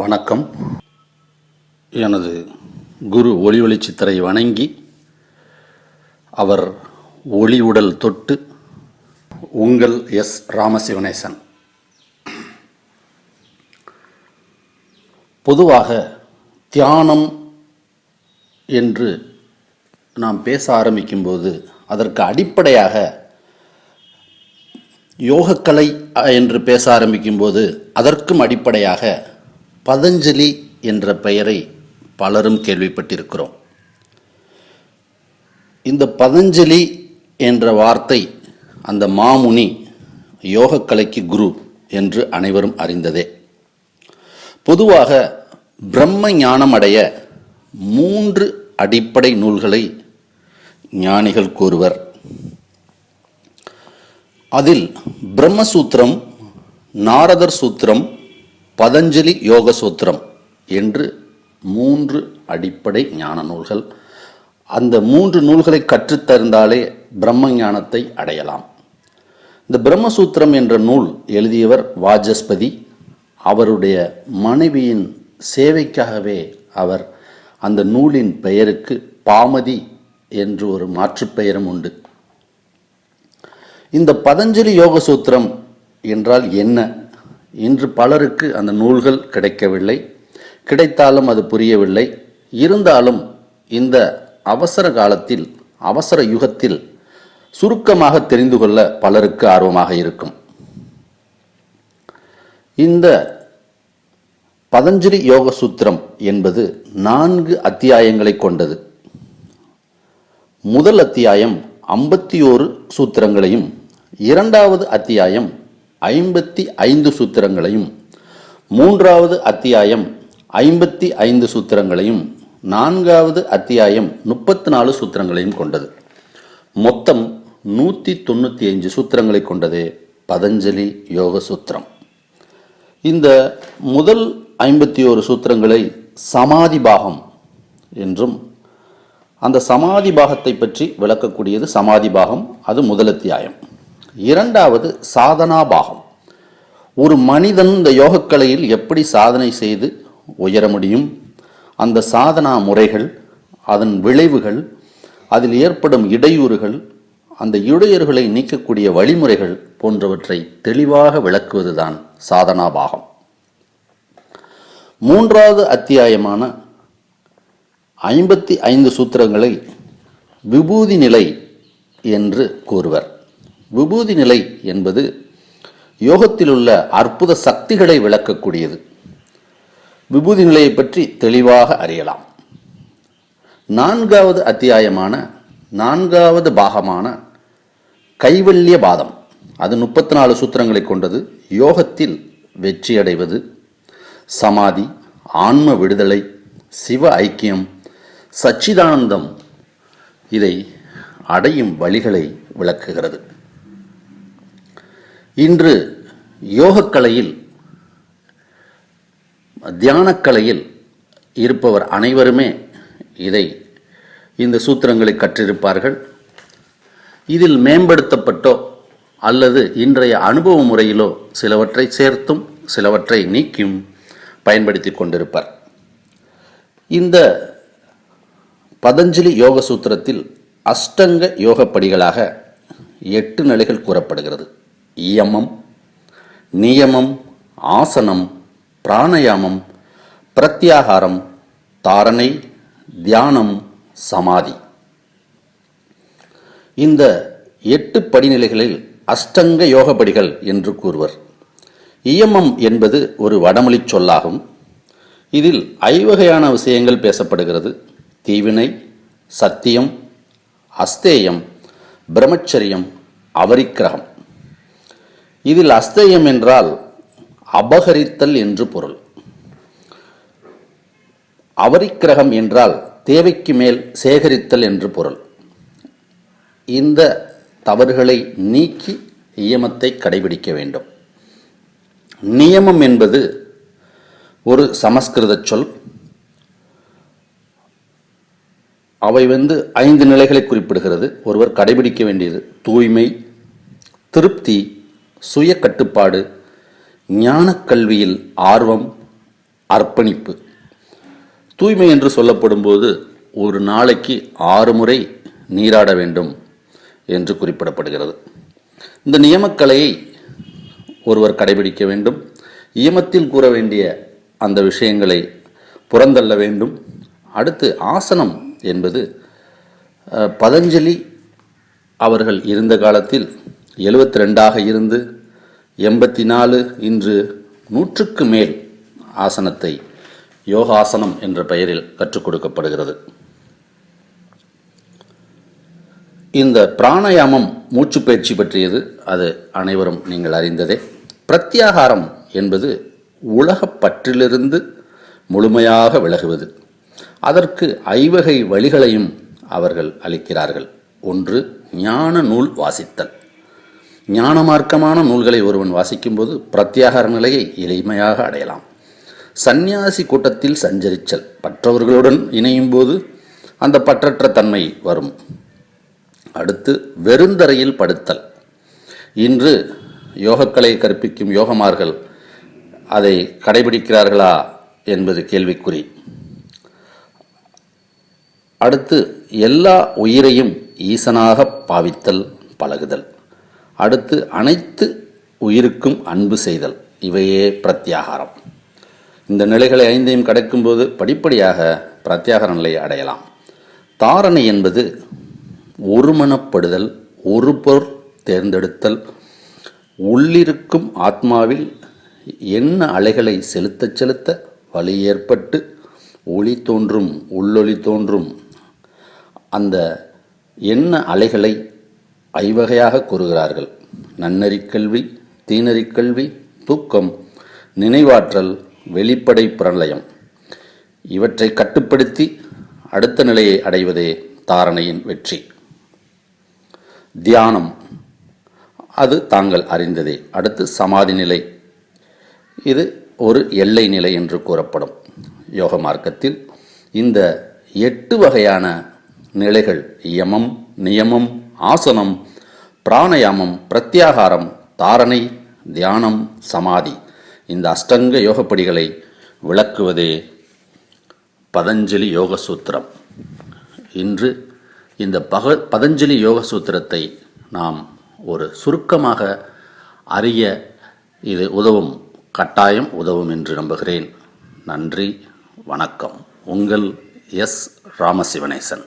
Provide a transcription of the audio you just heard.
வணக்கம். எனது குரு ஒளி ஒளி சித்தரை வணங்கி அவர் ஒளி உடல் தொட்டு உங்கள் எஸ் ராமசிவனேசன். பொதுவாக தியானம் என்று நாம் பேச ஆரம்பிக்கும்போது அதற்கு அடிப்படையாக யோகக்கலை என்று பேச ஆரம்பிக்கும்போது அதற்கும் அடிப்படையாக பதஞ்சலி என்ற பெயரை பலரும் கேள்விப்பட்டிருக்கிறோம். இந்த பதஞ்சலி என்ற வார்த்தை அந்த மாமுனி யோகக்கலைக்கு குரு என்று அனைவரும் அறிந்ததே. பொதுவாக பிரம்ம ஞானம் அடைய மூன்று அடிப்படை நூல்களை ஞானிகள் கூறுவர். அதில் பிரம்மசூத்திரம் நாரதர் சூத்திரம் பதஞ்சலி யோக சூத்திரம் என்று மூன்று அடிப்படை ஞான நூல்கள். அந்த மூன்று நூல்களை கற்றுத்தருந்தாலே பிரம்ம ஞானத்தை அடையலாம். இந்த பிரம்மசூத்திரம் என்ற நூல் எழுதியவர் வாஜஸ்பதி. அவருடைய மனைவியின் சேவைக்காகவே அவர் அந்த நூலின் பெயருக்கு பாமதி என்று ஒரு மாற்றுப்பெயரும் உண்டு. இந்த பதஞ்சலி யோக சூத்திரம் என்றால் என்ன? இன்று பலருக்கு அந்த நூல்கள் கிடைக்கவில்லை. கிடைத்தாலும் அது புரியவில்லை. இருந்தாலும் இந்த அவசர காலத்தில் அவசர யுகத்தில் சுருக்கமாக தெரிந்து கொள்ள பலருக்கு ஆர்வமாக இருக்கும். இந்த பதஞ்சலி யோக சூத்திரம் என்பது நான்கு அத்தியாயங்களை கொண்டது. முதல் அத்தியாயம் ஐம்பத்தி ஓரு சூத்திரங்களையும் இரண்டாவது அத்தியாயம் ஐம்பத்தி ஐந்து சூத்திரங்களையும் மூன்றாவது அத்தியாயம் ஐம்பத்தி ஐந்து சூத்திரங்களையும் நான்காவது அத்தியாயம் முப்பத்தி நாலு சூத்திரங்களையும் கொண்டது. மொத்தம் நூற்றி தொண்ணூற்றி அஞ்சு சூத்திரங்களை கொண்டதே பதஞ்சலி யோக சூத்திரம். இந்த முதல் ஐம்பத்தி ஓரு சூத்திரங்களை சமாதி பாகம் என்றும் அந்த சமாதி பாகத்தை பற்றி விளக்கக்கூடியது சமாதி பாகம் அது முதல் அத்தியாயம். இரண்டாவது சாதனா பாகம். ஒரு மனிதன் இந்த யோகக்கலையில் எப்படி சாதனை செய்து உயர முடியும்? அந்த சாதனா முறைகள் அதன் விளைவுகள் அதில் ஏற்படும் இடையூறுகள் அந்த இடையூறுகளை நீக்கக்கூடிய வழிமுறைகள் போன்றவற்றை தெளிவாக விளக்குவதுதான் சாதனா பாகம். மூன்றாவது அத்தியாயமான ஐம்பத்தி ஐந்து சூத்திரங்களை விபூதி நிலை என்று கூறுவர். விபூதி நிலை என்பது யோகத்தில் உள்ள அற்புத சக்திகளை விளக்கக்கூடியது. விபூதி நிலையை பற்றி தெளிவாக அறியலாம். நான்காவது அத்தியாயமான நான்காவது பாகமான கைவல்ய பாதம். அது முப்பத்தி நாலு சூத்திரங்களை கொண்டது. யோகத்தில் வெற்றியடைவது சமாதி ஆன்ம விடுதலை சிவ ஐக்கியம் சச்சிதானந்தம் இதை அடையும் வழிகளை விளக்குகிறது. இன்று யோகக்கலையில் தியானக்கலையில் இருப்பவர் அனைவருமே இதை இந்த சூத்திரங்களை கற்றிருப்பார்கள். இதில் மேம்படுத்தப்பட்டோ அல்லது இன்றைய அனுபவ முறையிலோ சிலவற்றை சேர்த்தும் சிலவற்றை நீக்கியும் பயன்படுத்தி கொண்டிருப்பார். இந்த பதஞ்சலி யோக சூத்திரத்தில் அஷ்டங்க யோகப்படிகளாக எட்டு நிலைகள் கூறப்படுகிறது. இயமம் நியமம் ஆசனம் பிராணயாமம் பிரத்யாகாரம் தாரணை தியானம் சமாதி. இந்த எட்டு படிநிலைகளில் அஷ்டங்க யோகப்படிகள் என்று கூறுவர். இயமம் என்பது ஒரு வடமொழி சொல்லாகும். இதில் ஐவகையான விஷயங்கள் பேசப்படுகிறது. தீவினை சத்தியம் அஸ்தேயம் பிரம்மச்சரியம் அவரிக்கிரகம். இதில் அஸ்தேயம் என்றால் அபகரித்தல் என்று பொருள். அவரிக்கிரகம் என்றால் தேவைக்கு மேல் சேகரித்தல் என்று பொருள். இந்த தவறுகளை நீக்கி நியமத்தை கடைபிடிக்க வேண்டும். நியமம் என்பது ஒரு சமஸ்கிருத சொல். அவை வந்து ஐந்து நிலைகளை குறிப்பிடுகிறது. ஒருவர் கடைபிடிக்க வேண்டியது தூய்மை திருப்தி சுய கட்டுப்பாடு ஞான கல்வியில் ஆர்வம் அர்ப்பணிப்பு. தூய்மை என்று சொல்லப்படும்போது ஒரு நாளைக்கு ஆறு முறை நீராட வேண்டும் என்று குறிப்பிடப்படுகிறது. இந்த நியமக்கலையை ஒருவர் கடைபிடிக்க வேண்டும். இயமத்தில் கூற வேண்டிய அந்த விஷயங்களை புறந்தள்ள வேண்டும். அடுத்து ஆசனம் என்பது பதஞ்சலி அவர்கள் இருந்த காலத்தில் எழுபத்தி ரெண்டாக இருந்து எண்பத்தி நாலு இன்று நூற்றுக்கு மேல் ஆசனத்தை யோகாசனம் என்ற பெயரில் கற்றுக் கொடுக்கப்படுகிறது. இந்த பிராணாயாமம் மூச்சு பயிற்சி பற்றியது அது அனைவரும் நீங்கள் அறிந்ததே. பிரத்யாகாரம் என்பது உலகப் பற்றிலிருந்து முழுமையாக விலகுவது. அதற்கு ஐவகை வழிகளையும் அவர்கள் அளிக்கிறார்கள். ஒன்று ஞான நூல் வாசித்தல். ஞான மார்க்கமான நூல்களை ஒருவன் வாசிக்கும்போது பிரத்யாகார நிலையை எளிமையாக அடையலாம். சந்நியாசி கூட்டத்தில் சஞ்சரிச்சல் பற்றவர்களுடன் இணையும் போது அந்த பற்றற்ற தன்மை வரும். அடுத்து வெறுந்தரையில் படுத்தல். இன்று யோகக்கலை கற்பிக்கும் யோகமார்கள் அதை கடைபிடிக்கிறார்களா என்பது கேள்விக்குறி. அடுத்து எல்லா உயிரையும் ஈசனாக பாவித்தல் பழகுதல். அடுத்து அனைத்து உயிருக்கும் அன்பு செய்தல். இவையே பிரத்யாகாரம். இந்த நிலைகளை ஐந்தையும் கடக்கும்போது படிப்படியாக பிரத்யாகார நிலையை அடையலாம். தாரணை என்பது ஒருமனப்படுதல் ஒரு பொருள் தேர்ந்தெடுத்தல் உள்ளிருக்கும் ஆத்மாவில் என்ன அலைகளை செலுத்தச் செலுத்த வழி ஏற்பட்டு ஒளி தோன்றும் உள்ளொளி தோன்றும் அந்த என்ன அலைகளை ஐவகையாக கூறுகிறார்கள். நன்னறிக் கல்வி கல்வி தூக்கம் நினைவாற்றல் வெளிப்படை பிரளயம் இவற்றை கட்டுப்படுத்தி அடுத்த நிலையை அடைவதே தாரணையின் வெற்றி. தியானம். அது தாங்கள் அறிந்ததே. அடுத்து சமாதி நிலை. இது ஒரு எல்லை நிலை என்று கூறப்படும். யோக மார்க்கத்தில் இந்த எட்டு வகையான நிலைகள் யமம் நியமம் ஆசனம் பிராணயாமம் பிரத்யாகாரம் தாரணை தியானம் சமாதி. இந்த அஷ்டங்க யோகப்படிகளை விளக்குவதே பதஞ்சலி யோக சூத்திரம் இன்று இந்த பக பதஞ்சலி யோக சூத்திரத்தை நாம் ஒரு சுருக்கமாக அறிய இது உதவும் கட்டாயம் உதவும் என்று நம்புகிறேன். நன்றி வணக்கம். உங்கள் எஸ். ராமசிவனேசன்.